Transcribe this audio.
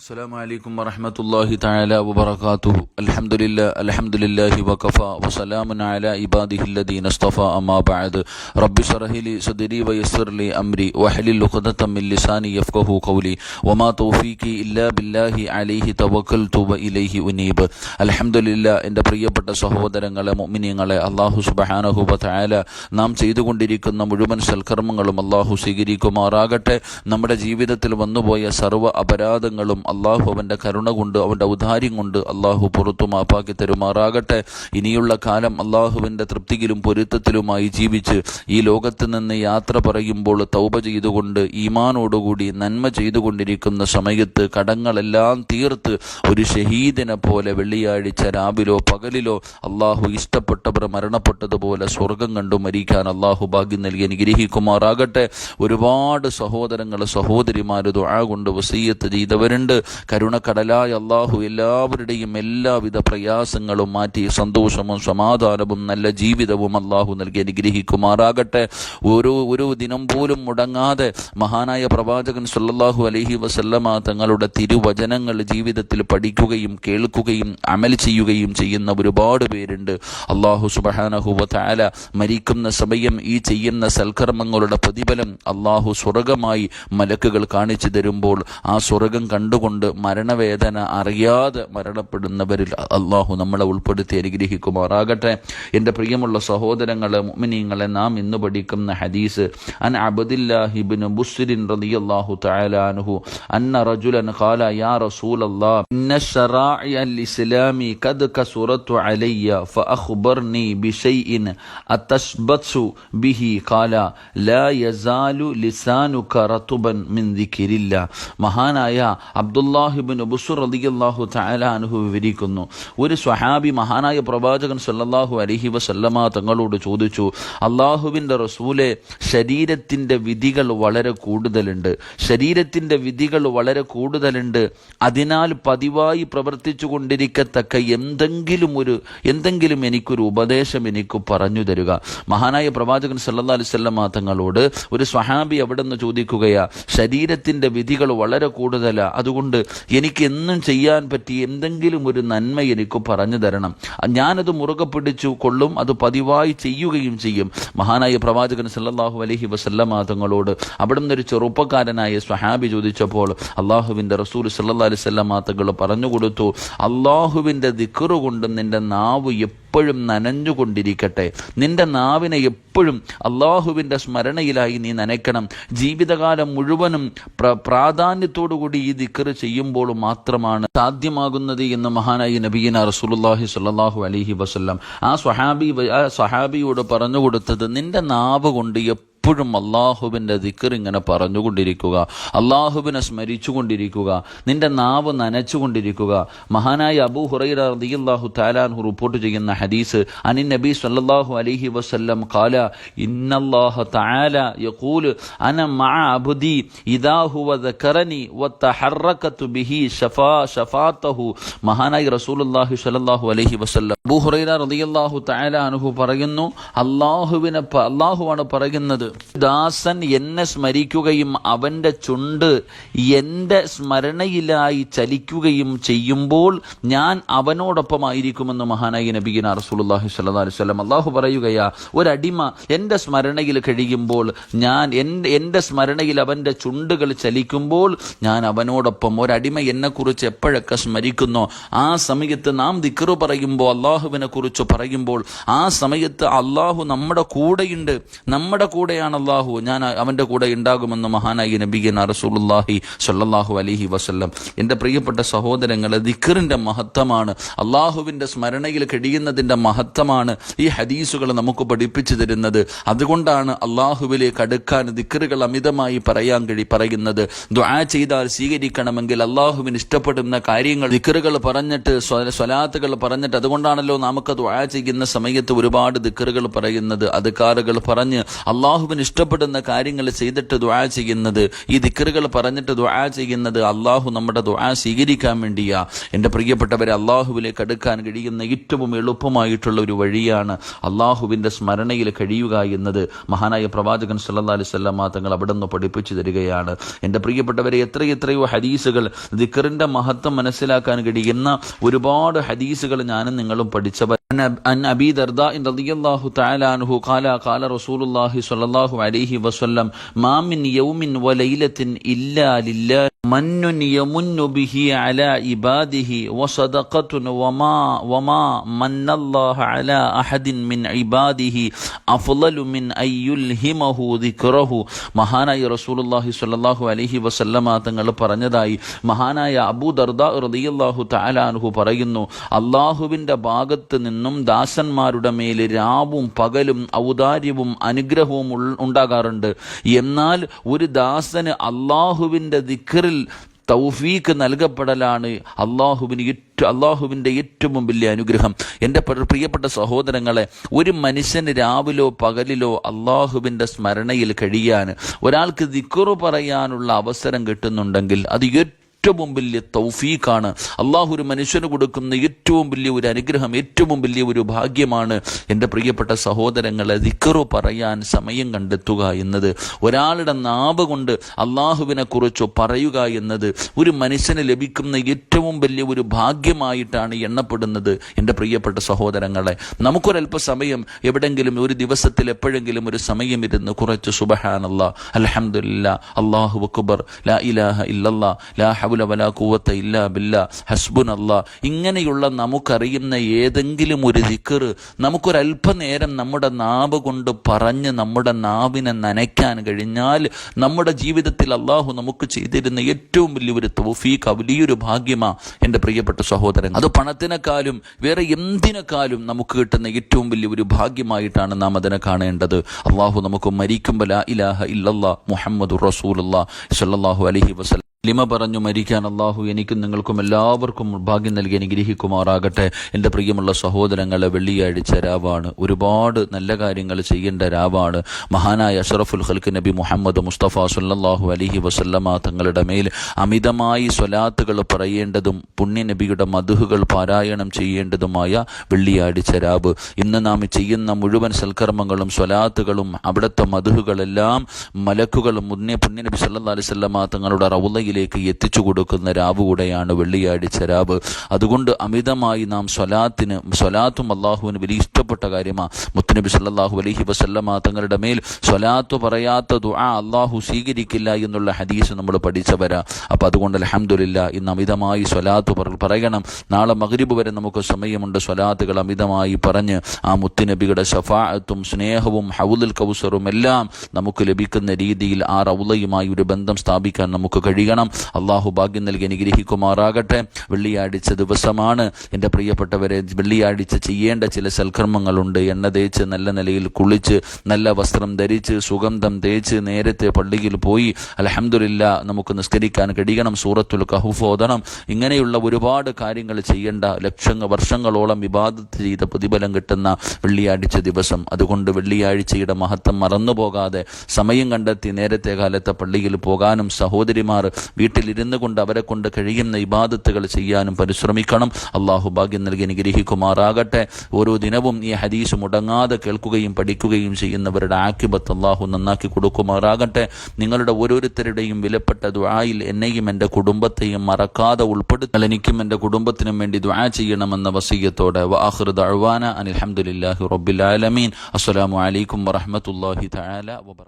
السلام عليكم ورحمة الله تعالى وبركاته الحمد لله الحمد لله وكفى وسلام على عباده الذين اصطفى أما بعد رب اشرح لي صدري ويسر لي أمري واحلل عقدة من لساني يفقه قولي وما توفيقي إلا بالله عليه توكلت وإليه أنيب الحمد لله എൻ്റെ പ്രിയപ്പെട്ട സഹോദരങ്ങളെ മുഅ്മിനീങ്ങളെ അല്ലാഹു സുബ്ഹാനഹു വതആല നാം ചെയ്തുകൊണ്ടിരിക്കുന്ന മുഴുവൻ സൽക്കർമ്മങ്ങളും അല്ലാഹു സ്വീകരിക്കുമാറാകട്ടെ നമ്മുടെ ജീവിതത്തിൽ വന്നുപോയ സർവ്വ അപരാധങ്ങളും അള്ളാഹു അവന്റെ കരുണ കൊണ്ട് അവന്റെ ഔദാര്യം കൊണ്ട് അള്ളാഹു പുറത്തു മാപ്പാക്കി തരുമാറാകട്ടെ. ഇനിയുള്ള കാലം അള്ളാഹുവിന്റെ തൃപ്തിയിലും പൊരുത്തത്തിലുമായി ജീവിച്ച് ഈ ലോകത്ത് നിന്ന് യാത്ര പറയുമ്പോൾ തൗപ ചെയ്തുകൊണ്ട് ഈമാനോടുകൂടി നന്മ ചെയ്തുകൊണ്ടിരിക്കുന്ന സമയത്ത് കടങ്ങളെല്ലാം തീർത്ത് ഒരു ഷഹീദിനെ പോലെ വെള്ളിയാഴ്ച രാവിലോ പകലിലോ അള്ളാഹു ഇഷ്ടപ്പെട്ടവർ മരണപ്പെട്ടതുപോലെ സ്വർഗം കണ്ടു മരിക്കാൻ അള്ളാഹു ഭാഗ്യം നൽകി അനുഗ്രഹിക്കുമാറാകട്ടെ. ഒരുപാട് സഹോദരങ്ങൾ സഹോദരിമാർ ദുആ കൊണ്ട് വസീയത്ത് ചെയ്തവരുണ്ട്. കരുണക്കടലായ അള്ളാഹു എല്ലാവരുടെയും എല്ലാവിധ പ്രയാസങ്ങളും മാറ്റി സന്തോഷവും സമാധാനവും നല്ല ജീവിതവും അള്ളാഹു നൽകി അനുഗ്രഹിക്കുമാറാകട്ടെ. ഓരോ ഒരു ദിനം പോലും മുടങ്ങാതെ മഹാനായ പ്രവാചകൻ സല്ലാഹു അലഹി വസല്ലമ തങ്ങളുടെ തിരുവചനങ്ങൾ ജീവിതത്തിൽ പഠിക്കുകയും കേൾക്കുകയും അമൽ ചെയ്യുകയും ചെയ്യുന്ന ഒരുപാട് പേരുണ്ട്. അള്ളാഹു സുബഹാനഹു വതആല മരിക്കുന്ന സമയം ഈ ചെയ്യുന്ന സൽക്കർമ്മങ്ങളുടെ പ്രതിഫലം അള്ളാഹു സ്വർഗമായി മലക്കുകൾ കാണിച്ചു തരുമ്പോൾ ആ സ്വർഗം കണ്ടുകൊണ്ട് മരണവേദന അറിയാതെ മരണപ്പെടുന്നവരിൽ അള്ളാഹു നമ്മളെ ഉൾപ്പെടുത്തി അനുഗ്രഹിക്കുമാറാകട്ടെ എൻ്റെ പ്രിയമുള്ള സഹോദരങ്ങളെ മുഅ്മിനീങ്ങളെ നാം ഇന്ന് പഠിക്കുന്ന ഹദീസ് അൻ അബ്ദില്ലാഹിബ്നു ബുസ്രിൻ റളിയല്ലാഹു തആല അൻഹു അന്ന റജുലൻ ഖാല യാ റസൂലല്ലാഹ് ഇന്ന ശറാഇ الإسلام قد كسرت علي فأخبرني بشيء أتشبث به قال لا يزال لسانك رطبا من ذكر الله മഹാനായ അബ്ദുല്ലാഹിബിൻ ബുസുർ റളിയല്ലാഹു തആല അൻഹു വിവരിക്കുന്നു. ഒരു സ്വഹാബി മഹാനായ പ്രവാചകൻ സല്ലാഹു അലൈഹി വസല്ലമ തങ്ങളോട് ചോദിച്ചു അള്ളാഹുവിന്റെ റസൂലെ ശരീരത്തിന്റെ വിധികൾ വളരെ കൂടുതലുണ്ട്. ശരീരത്തിന്റെ വിധികൾ വളരെ കൂടുതലുണ്ട്. അതിനാൽ പതിവായി പ്രവർത്തിച്ചു കൊണ്ടിരിക്കത്തക്ക എന്തെങ്കിലും ഒരു എന്തെങ്കിലും എനിക്കൊരു ഉപദേശം എനിക്ക് പറഞ്ഞു തരിക. മഹാനായ പ്രവാചകൻ സല്ലാ അലൈഹി വസല്ലമ തങ്ങളോട് ഒരു സ്വഹാബി അവിടെ നിന്ന് ചോദിക്കുകയാ ശരീരത്തിന്റെ വിധികൾ വളരെ കൂടുതലാണ് അതുകൊണ്ട് എനിക്ക് എന്നും ചെയ്യാൻ പറ്റി എന്തെങ്കിലും ഒരു നന്മ എനിക്ക് പറഞ്ഞു തരണം. ഞാനത് മുറുകെ പിടിച്ചു കൊള്ളും അത് പതിവായി ചെയ്യുകയും ചെയ്യും. മഹാനായ പ്രവാചകൻ സല്ലാഹു അലഹി വസല്ലമ തങ്ങളോട് അവിടുന്ന് ഒരു ചെറുപ്പക്കാരനായ സ്വഹാബി ചോദിച്ചപ്പോൾ അള്ളാഹുവിന്റെ റസൂൽ സല്ലാ അലൈഹി വസല്ലമ തങ്ങൾ പറഞ്ഞു കൊടുത്തു അള്ളാഹുവിന്റെ ദിക്കറുകൊണ്ട് നിന്റെ നാവ് എപ്പോഴും നനഞ്ഞുകൊണ്ടിരിക്കട്ടെ. നിന്റെ നാവിനെ എപ്പോഴും അള്ളാഹുവിന്റെ സ്മരണയിലായി നീ നനയ്ക്കണം. ജീവിതകാലം മുഴുവനും പ്ര പ്രാധാന്യത്തോടുകൂടി ഈ ദിക്കറ് ചെയ്യുമ്പോൾ മാത്രമാണ് സാധ്യമാകുന്നത് എന്ന് മഹാനായി നബീന റസൂലുള്ളാഹി സ്വല്ലല്ലാഹു അലഹി വസല്ലം ആ സ്വഹാബി ആ സ്വഹാബിയോട് പറഞ്ഞു കൊടുത്തത് നിന്റെ നാവ് കൊണ്ട് എപ്പോഴും അള്ളാഹുവിന്റെ ദിക്കർ ഇങ്ങനെ പറഞ്ഞുകൊണ്ടിരിക്കുക. അള്ളാഹുവിനെ സ്മരിച്ചുകൊണ്ടിരിക്കുക. നിന്റെ നാവ് നനച്ചുകൊണ്ടിരിക്കുക. മഹാനായ അബൂ ഹുറൈറ റളിയല്ലാഹു താലാൻഹു റിപ്പോർട്ട് ചെയ്യുന്ന ഹദീസ് അനി നബി സല്ലാഹു അലഹി വസല്ലം കാല ഇന്നല്ലാഹ താല യഖൂൽ അന മഅ അബ്ദി ഇദാ ഹുവ ദക്കറനി വതഹറകതു ബിഹി ഷഫാ ഷഫാതഹു മഹാനായ റസൂലുള്ളാഹി സ്വല്ലല്ലാഹു അലൈഹി വസല്ലം അബൂ ഹുറൈറ റളിയല്ലാഹു തആല അൻഹു പറയുന്നു അള്ളാഹുവിനെ അള്ളാഹുവാണ് പറയുന്നത് ദാസൻ എന്നെ സ്മരിക്കുകയും അവന്റെ ചുണ്ട് എന്റെ സ്മരണയിലായി ചലിക്കുകയും ചെയ്യുമ്പോൾ ഞാൻ അവനോടൊപ്പമായിരിക്കുമെന്ന് മഹാനായി നബീന റസൂലുള്ളാഹി സ്വല്ലാ വസല്ലം അള്ളാഹു പറയുകയാ ഒരടിമ എന്റെ സ്മരണയിൽ കഴിയുമ്പോൾ ഞാൻ എന്റെ സ്മരണയിൽ അവന്റെ ചുണ്ടുകൾ ചലിക്കുമ്പോൾ ഞാൻ അവനോടൊപ്പം ഒരടിമ എന്നെക്കുറിച്ച് എപ്പോഴൊക്കെ സ്മരിക്കുന്നോ ആ സമയത്ത് നാം ദിക്റ് പറയുമ്പോൾ അള്ളാഹുവിനെ കുറിച്ച് പറയുമ്പോൾ ആ സമയത്ത് അള്ളാഹു നമ്മുടെ കൂടെയുണ്ട്. നമ്മുടെ കൂടെയാണ് അള്ളാഹു. ഞാൻ അവന്റെ കൂടെ ഉണ്ടാകുമെന്ന് മഹാനായി നബിഗന റസൂലുള്ളാഹി സ്വല്ലല്ലാഹു അലൈഹി വസ്ല്ലം. എന്റെ പ്രിയപ്പെട്ട സഹോദരങ്ങളെ ദിക്കറിന്റെ മഹത്വമാണ്. അള്ളാഹുവിന്റെ സ്മരണയിൽ കഴിയുന്നതിന്റെ മഹത്വമാണ് ഈ ഹദീസുകൾ നമുക്ക് പഠിപ്പിച്ചു തരുന്നത്. അതുകൊണ്ടാണ് അള്ളാഹുവിലേക്ക് അടുക്കാൻ ദിക്കറുകൾ അമിതമായി പറയാൻ കഴി പറയുന്നത്. ദുആ ചെയ്താൽ സ്വീകരിക്കണമെങ്കിൽ അള്ളാഹുവിന് ഇഷ്ടപ്പെടുന്ന കാര്യങ്ങൾ ദിക്കറുകൾ പറഞ്ഞിട്ട് സ്വലാത്തുകൾ പറഞ്ഞിട്ട് അതുകൊണ്ടാണല്ലോ അതുകൊണ്ടാണല്ലോ നമുക്ക് ദുആ ചെയ്യുന്ന സമയത്ത് ഒരുപാട് ദിക്കറുകൾ പറയുന്നത് അധികാറുകൾ പറഞ്ഞ് അള്ളാഹുവിന് ഇഷ്ടപ്പെടുന്ന കാര്യങ്ങൾ ചെയ്തിട്ട് ദുആ ചെയ്യുന്നത് ഈ ദിക്കറുകൾ പറഞ്ഞിട്ട് ദുആ ചെയ്യുന്നത് അള്ളാഹു നമ്മുടെ ദുആ സ്വീകരിക്കാൻ വേണ്ടിയാ. എന്റെ പ്രിയപ്പെട്ടവരെ അള്ളാഹുവിലേക്ക് അടുക്കാൻ കഴിയുന്ന ഏറ്റവും എളുപ്പമായിട്ടുള്ള ഒരു വഴിയാണ് അള്ളാഹുവിന്റെ സ്മരണയിൽ കഴിയുക എന്നത്. മഹാനായ പ്രവാചകൻ സല്ലാ അലൈഹി വസല്ലമ തങ്ങൾ അവിടെ നിന്ന് പഠിപ്പിച്ചു തരികയാണ്. എന്റെ പ്രിയപ്പെട്ടവരെ എത്രയെത്രയോ ഹദീസുകൾ ദിക്കറിന്റെ മഹത്വം മനസ്സിലാക്കാൻ കഴിയുന്ന ഒരുപാട് ഹദീസുകൾ ഞാനും നിങ്ങളും dicoba عن أبي درداء رضي الله تعالى عنه قال قال رسول الله صلى الله عليه وسلم ما من يوم وليلة إلا لله من يمن به على عباده وصدقة وما وما من الله على أحد من عباده أفضل من أن يلهمه ذكره മഹാനായ റസൂലുള്ളാഹി സ്വല്ലല്ലാഹു അലൈഹി വസല്ലമ തങ്ങൾ പറഞ്ഞതായി മഹാനായ അബൂ ദർദ റളിയല്ലാഹു തആല അൻഹു പറയുന്നു അള്ളാഹുവിൻ്റെ ഭാഗത്ത് നിന്നും ദാസന്മാരുടെ മേൽ രാവും പകലും ഔദാര്യവും അനുഗ്രഹവും ഉണ്ടാകാറുണ്ട്. എന്നാൽ ഒരു ദാസന് അള്ളാഹുവിന്റെ ദിക്കറിൽ തൗഫീക്ക് നൽകപ്പെടലാണ് അള്ളാഹുവിന് ഏറ്റവും അള്ളാഹുവിന്റെ ഏറ്റവും വലിയ അനുഗ്രഹം. എന്റെ പ്രിയപ്പെട്ട സഹോദരങ്ങളെ ഒരു മനുഷ്യന് രാവിലോ പകലിലോ അള്ളാഹുവിന്റെ സ്മരണയിൽ കഴിയാൻ ഒരാൾക്ക് ദിക്കുറു പറയാനുള്ള അവസരം കിട്ടുന്നുണ്ടെങ്കിൽ അത് ഏറ്റവും വലിയ തൗഫീഖാണ്. അള്ളാഹു ഒരു മനുഷ്യന് കൊടുക്കുന്ന ഏറ്റവും വലിയ ഒരു അനുഗ്രഹം ഏറ്റവും വലിയ ഒരു ഭാഗ്യമാണ് എന്റെ പ്രിയപ്പെട്ട സഹോദരങ്ങളെ ദിക്കറു പറയാൻ സമയം കണ്ടെത്തുക എന്നത്. ഒരാളുടെ നാവ് കൊണ്ട് അള്ളാഹുവിനെ കുറിച്ച് പറയുക എന്നത് ഒരു മനുഷ്യന് ലഭിക്കുന്ന ഏറ്റവും വലിയ ഒരു ഭാഗ്യമായിട്ടാണ് എണ്ണപ്പെടുന്നത് എന്റെ പ്രിയപ്പെട്ട സഹോദരങ്ങളെ. നമുക്കൊരല്പ സമയം എവിടെങ്കിലും ഒരു ദിവസത്തിൽ എപ്പോഴെങ്കിലും ഒരു സമയം ഇരുന്ന് കുറച്ച് സുബഹാനല്ല അലഹമില്ല അള്ളാഹു അക്ബർ ലാ ഇലാഹ ഇല്ലല്ലാ ലാ ഹൗല വല കൂവത്ത ഇല്ല ബില്ല ബില്ലാ അല്ല ഇങ്ങനെയുള്ള നമുക്കറിയുന്ന ഏതെങ്കിലും ഒരു ദിക്കറ് നമുക്കൊരല്പനേരം നമ്മുടെ നാവ് കൊണ്ട് പറഞ്ഞ് നമ്മുടെ നാവിനെ നനയ്ക്കാൻ കഴിഞ്ഞാൽ നമ്മുടെ ജീവിതത്തിൽ അള്ളാഹു നമുക്ക് ചെയ്തിരുന്ന ഏറ്റവും വലിയൊരു തൗഫീഖ് വലിയൊരു ഭാഗ്യമാ എന്റെ പ്രിയപ്പെട്ട സഹോദരൻ. അത് പണത്തിനെക്കാളും വേറെ എന്തിനേക്കാളും നമുക്ക് കിട്ടുന്ന ഏറ്റവും വലിയൊരു ഭാഗ്യമായിട്ടാണ് നാം അതിനെ കാണേണ്ടത്. അള്ളാഹു നമുക്ക് മരിക്കുമ്പോൾ ലാ ഇലാഹ ഇല്ലല്ലാ മുഹമ്മദ് റസൂലുള്ള സല്ലല്ലാഹു അലഹി വസല്ലം ലിമ പറഞ്ഞു മരിക്കാൻ അള്ളാഹു എനിക്കും നിങ്ങൾക്കും എല്ലാവർക്കും ഭാഗ്യം നൽകി അനുഗ്രഹിക്കുമാറാകട്ടെ. എന്റെ പ്രിയമുള്ള സഹോദരങ്ങളെ വെള്ളിയാഴ്ച രാവാണ്. ഒരുപാട് നല്ല കാര്യങ്ങൾ ചെയ്യേണ്ട രാവാണ്. മഹാനായ അഷറഫുൽ ഹൽക്ക് നബി മുഹമ്മദ് മുസ്തഫ സല്ലല്ലാഹു അലിഹി വസല്ലമ തങ്ങളുടെ മേൽ അമിതമായി സ്വലാത്തുകൾ പറയേണ്ടതും പുണ്യ നബിയുടെ മധുഹുകൾ പാരായണം ചെയ്യേണ്ടതുമായ വെള്ളിയാഴ്ച രാവ്. ഇന്ന് നാം ചെയ്യുന്ന മുഴുവൻ സൽക്കർമ്മങ്ങളും സ്വലാത്തുകളും അവിടുത്തെ മധുഹുകളെല്ലാം മലക്കുകളും മുന്നേ പുണ്യനബി സല്ലാ അലൈഹി വസല്ലമ തങ്ങളുടെ റൗലയിലേക്ക് എത്തിച്ചു കൊടുക്കുന്ന രാവ് കൂടെയാണ് വെള്ളിയാഴ്ച രാവ്. അതുകൊണ്ട് അമിതമായി നാം സ്വലാത്തിന് സ്വലാത്തും അള്ളാഹുവിന് വലിയ ഇഷ്ടപ്പെട്ട കാര്യമാണ് മുത്തുനബി സല്ലാഹു അലഹി വസല്ലമ തങ്ങളുടെ മേൽ സ്വലാത്ത് പറയാത്ത ദുആ അള്ളാഹു സ്വീകരിക്കില്ല എന്നുള്ള ഹദീസ് നമ്മൾ പഠിച്ചവരാ. അപ്പം അതുകൊണ്ട് അലഹമുല്ല ഇന്ന് അമിതമായി സ്വലാത്ത് പറയണം. നാളെ മഗ്രിബ് വരെ നമുക്ക് സമയമുണ്ട് സ്വലാത്തുകൾ അമിതമായി പറഞ്ഞ് ആ മുത്തുനബിയുടെ ഷഫാഅത്തും സ്നേഹവും ഹൗലുൽ കൗസറും എല്ലാം നമുക്ക് ലഭിക്കുന്ന രീതിയിൽ ആ റൗലയുമായി ഒരു ബന്ധം സ്ഥാപിക്കാൻ നമുക്ക് കഴിയണം. അള്ളാഹു ഭാഗ്യം നൽകി അനുഗ്രഹിക്കുമാറാകട്ടെ. വെള്ളിയാഴ്ച ദിവസമാണ്. എന്റെ പ്രിയപ്പെട്ടവരെ വെള്ളിയാഴ്ച ചെയ്യേണ്ട ചില സൽക്കർമ്മങ്ങളുണ്ട്. എണ്ണ തേച്ച് നല്ല നിലയിൽ കുളിച്ച് നല്ല വസ്ത്രം ധരിച്ച് സുഗന്ധം തേച്ച് നേരത്തെ പള്ളിയിൽ പോയി അലഹമില്ല നമുക്ക് നിസ്കരിക്കാൻ കഴിയണം സൂറത്തുൽ കഹുഫ് ഓതണം. ഇങ്ങനെയുള്ള ഒരുപാട് കാര്യങ്ങൾ ചെയ്യേണ്ട ലക്ഷങ്ങൾ വർഷങ്ങളോളം വിവാദത്ത് ചെയ്ത പ്രതിഫലം കിട്ടുന്ന വെള്ളിയാഴ്ച ദിവസം. അതുകൊണ്ട് വെള്ളിയാഴ്ചയുടെ മഹത്വം മറന്നു പോകാതെ സമയം കണ്ടെത്തി നേരത്തെ കാലത്തെ പള്ളിയിൽ പോകാനും സഹോദരിമാർ വീട്ടിലിരുന്നു കൊണ്ട് അവരെ കൊണ്ട് കഴിയുന്ന ഇബാദത്തുകൾ ചെയ്യാനും പരിശ്രമിക്കണം. അള്ളാഹു ഭാഗ്യം നൽകി അനുഗ്രഹിക്കുമാറാകട്ടെ. ഓരോ ദിനവും ഈ ഹദീസ് മുടങ്ങാതെ കേൾക്കുകയും പഠിക്കുകയും ചെയ്യുന്നവരുടെ ആക്കിബത്ത് അള്ളാഹു നന്നാക്കി കൊടുക്കുമാറാകട്ടെ. നിങ്ങളുടെ ഓരോരുത്തരുടെയും വിലപ്പെട്ട ദുആയിൽ എന്നെയും എന്റെ കുടുംബത്തെയും മറക്കാതെ ഉൾപ്പെടുത്തൽ എനിക്കും എന്റെ കുടുംബത്തിനും വേണ്ടി ദുആ ചെയ്യണമെന്ന വസീയത്തോടെ. വആഖിറു ദഅവാന അനിൽ ഹംദുലില്ലാഹി റബ്ബിൽ ആലമീൻ. അസ്സലാമു അലൈക്കും വറഹ്മത്തുള്ളാഹി തആല